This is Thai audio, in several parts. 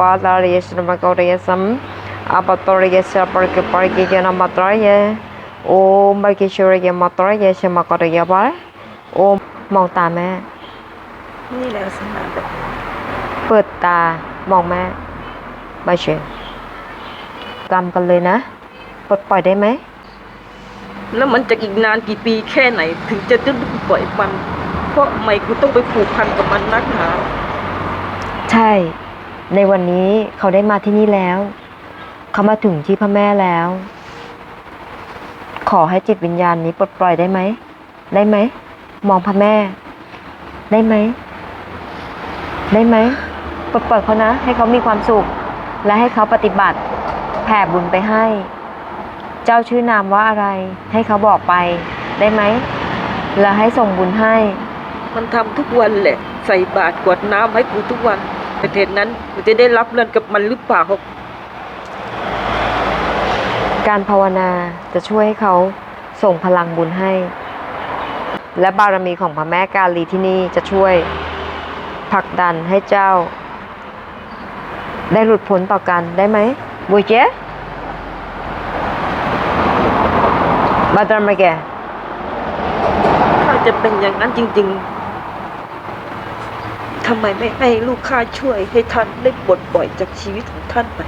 ปาตาริยสนมกอริยสัมอาปตริยสปริกปริกิยนามาตรายโอมบริกิชริยมาตรายชมกอริยบาโอมมองตาแม่ นี่แหละลักษณะแบบนี้เปิดตามองแม่ไม่เชื่อกรรมกันเลยนะ ปลดปล่อยได้ไหม แล้วมันจะอีกนานกี่ปีแค่ไหน ถึงจะได้ปล่อยมัน เพราะไม่กูต้องไปผูกพันกับมันนักหนา ใช่ ในวันนี้เขาได้มาที่นี่แล้ว เขามาถึงที่พระแม่แล้ว ขอให้จิตวิญญาณนี้ปลดปล่อยได้ไหม ได้ไหม มองพระแม่ ได้ไหม ได้ไหมปลดปล่อยเขานะ ให้เขามีความสุข และให้เขาปฏิบัติแผ่บุญไปให้ เจ้าชื่อนามว่าอะไร ให้เขาบอกไป ได้ไหม แล้วให้ส่งบุญให้ มันทำทุกวันแหละ ใส่บาตรกวดน้ำให้กูทุกวัน แต่เหตุนั้นกูจะได้รับเงินกับมันหรือเปล่าการภาวนาจะช่วยให้เขาส่งพลังบุญให้ และบารมีของพระแม่กาลีที่นี่จะช่วยผลักดันให้เจ้า ได้หลุดพ้นต่อกันได้ไหมบุยเจบาตรมาแกถ้าจะเป็นอย่างนั้นจริง ๆ ทำไมไม่ให้ลูกข้าช่วยให้ท่านได้ปลดปล่อยจากชีวิตของท่านไป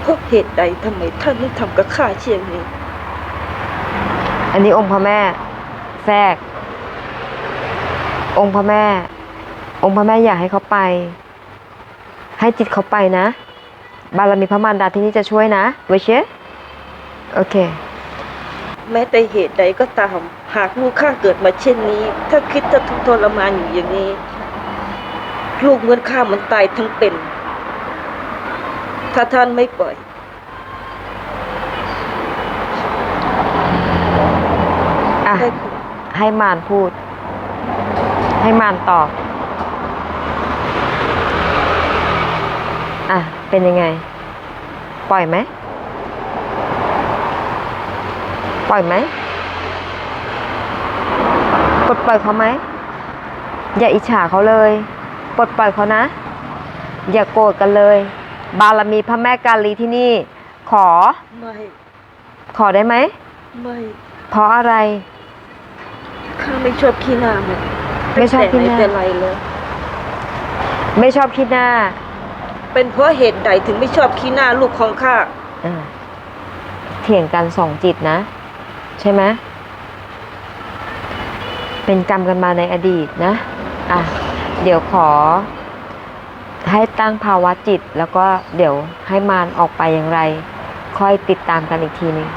เพราะเหตุใดทำไมท่านถึงทำกับข้าเช่นนี้ อันนี้องค์พระแม่แทรก องค์พระแม่ องค์พระแม่อยากให้เขาไป ให้จิตเขาไปนะ บารมีพระมารดาที่นี่จะช่วยนะเวเชโอเค แม้แต่เหตุใดก็ตาม หากลูกข้าเกิดมาเช่นนี้ ถ้าคิดจะทุกข์ทรมานอยู่อย่างนี้ ลูกเหมือนข้ามันตายทั้งเป็น ถ้าท่านไม่ปล่อย อะ ให้ให้มารพูด ให้มารตอบ อะ เป็นยังไง ปล่อยไหม ปล่อยไหมปลดปล่อยเขาไหม อย่าอิจฉาเขาเลย ปลดปล่อยเขานะ อย่าโกรธกันเลย บารมีพระแม่กาลีที่นี่ ขอ ไม่ ขอได้ไหม ไม่ เพราะอะไร ข้าไม่ชอบขี้หน้ามันไม่ชอบขี้หน้าตั้งแต่ไหแต่ไรเลย ไม่ชอบคิดหน้า เป็นเพราะเหตุใดถึงไม่ชอบขี้หน้าลูกของข้าอ่าเถียงกันสองจิตนะ ใช่ไหมเป็นกรรมกันมาในอดีตนะ อะ เดี๋ยวขอ ให้ตั้งภาวะจิต แล้วก็เดี๋ยวให้มารออกไปอย่างไร ค่อยติดตามกันอีกทีหนึง